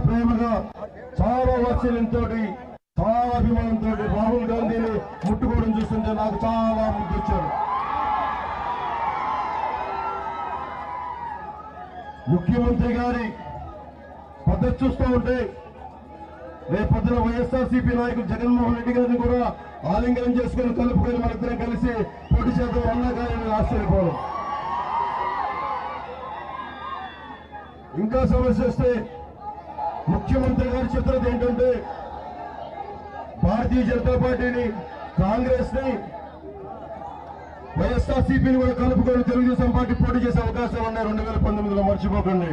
ప్రేమగా చాలా వాత్సల్యంతో చాలా అభిమానంతో రాహుల్ గాంధీని ముట్టుకోవడం చూస్తుంటే నాకు చాలా ముద్దు ముఖ్యమంత్రి గారి పద్ధతి చూస్తూ ఉంటే రేపు పొద్దున వైఎస్ఆర్సీపీ నాయకులు జగన్మోహన్ రెడ్డి గారిని కూడా ఆలింగనం చేసుకుని కలుపుకొని మనిద్దరం కలిసి పోటీ చేద్దాం అన్నా కానీ ఆశ్చర్యపోవడం ఇంకా సమస్య వస్తే ముఖ్యమంత్రి గారు చెప్తున్నది ఏంటంటే భారతీయ జనతా పార్టీని కాంగ్రెస్ని వైఎస్ఆర్సీపీని కూడా కలుపుకొని తెలుగుదేశం పార్టీ పోటీ చేసే అవకాశాలు ఉన్నాయి రెండు వేల పంతొమ్మిదిలో మర్చిపోకండి.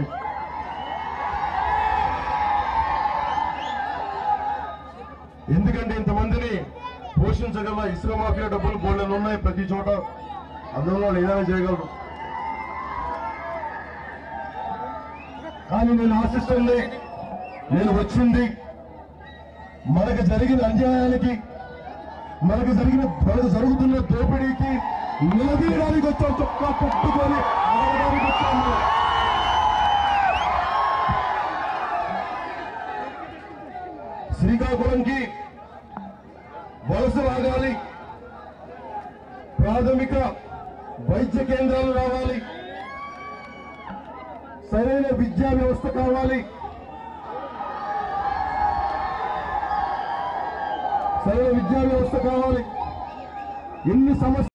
ఎందుకంటే ఇంతమందిని పోషించగల ఇసుక మాఫియా డబ్బులు బోళ్ళలు ఉన్నాయి ప్రతి చోట. అందులో వాళ్ళు ఏదైనా చేయగలరు. కానీ నేను ఆశిస్తుంది నేను వచ్చింది. మనకు జరిగిన అన్యాయానికి మనకు జరిగిన మనకు జరుగుతున్న దోపిడీకి నిలదీయడానికి వచ్చాం చొక్కా పట్టుకొని అడగడానికి వచ్చాము శ్రీకాకుళంకి వలస రాగాలి. ప్రాథమిక వైద్య కేంద్రాలు రావాలి. సరైన విద్యా వ్యవస్థ కావాలి. సరైన విద్యా వ్యవస్థ కావాలి. ఎన్ని సమస్యలు